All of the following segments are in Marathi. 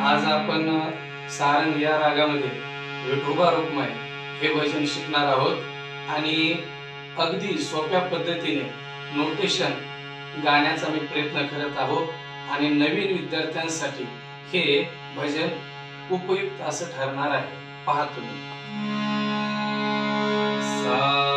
आज आपण सारंग या रागामध्ये विठोबा रुक्मय हे भजन शिकणार आहोत आणि अगदी सोप्या पद्धतीने नोटेशन गाण्याचा मी प्रयत्न करत आहोत आणि नवीन विद्यार्थ्यांसाठी हे भजन उपयुक्त असं ठरणार आहे. पहा तुम्ही. सा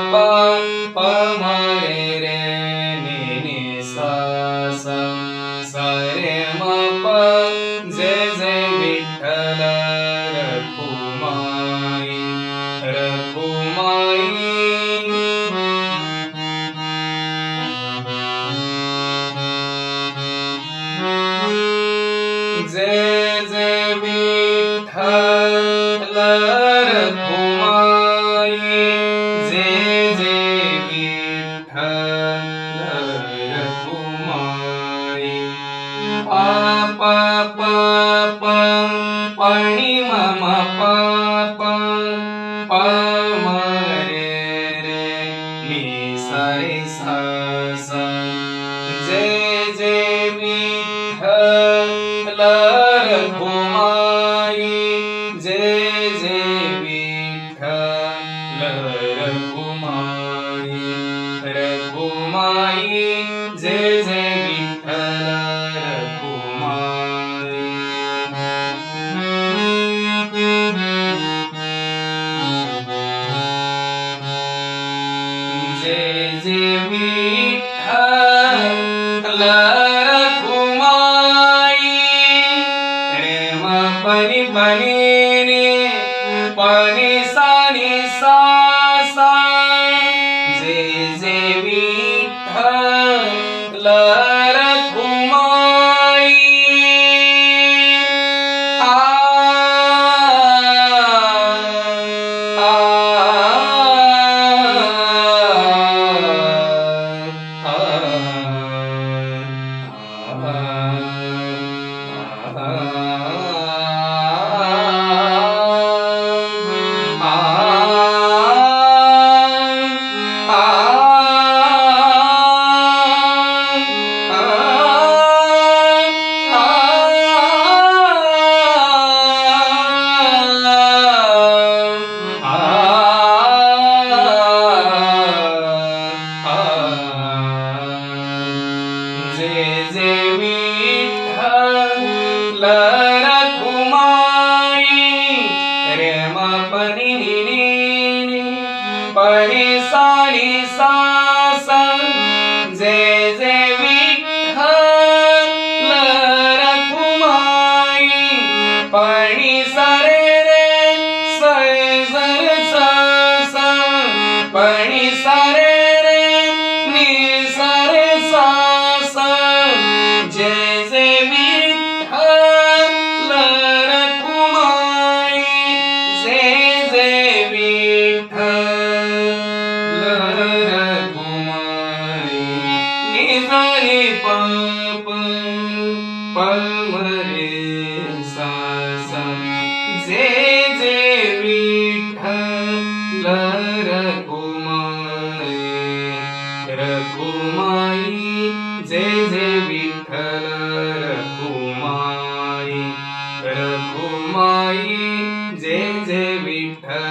मा पा पामरे रे नी नी सा रे मा पा जे जे विठ्ठल रघुमाई रघुमाई जय जय विठ्ठल विठ्ठल रघुमाई पा पाणी मम पा पा रे मी सा विठ्ठल रघुमाई जय जय विठ्ठल रघुमाई रे म पनी पनी रे पनी सा नि सा सा जय जय विठ्ठल विठ्ठल रघुमाई रघुमाई जय रघुमाई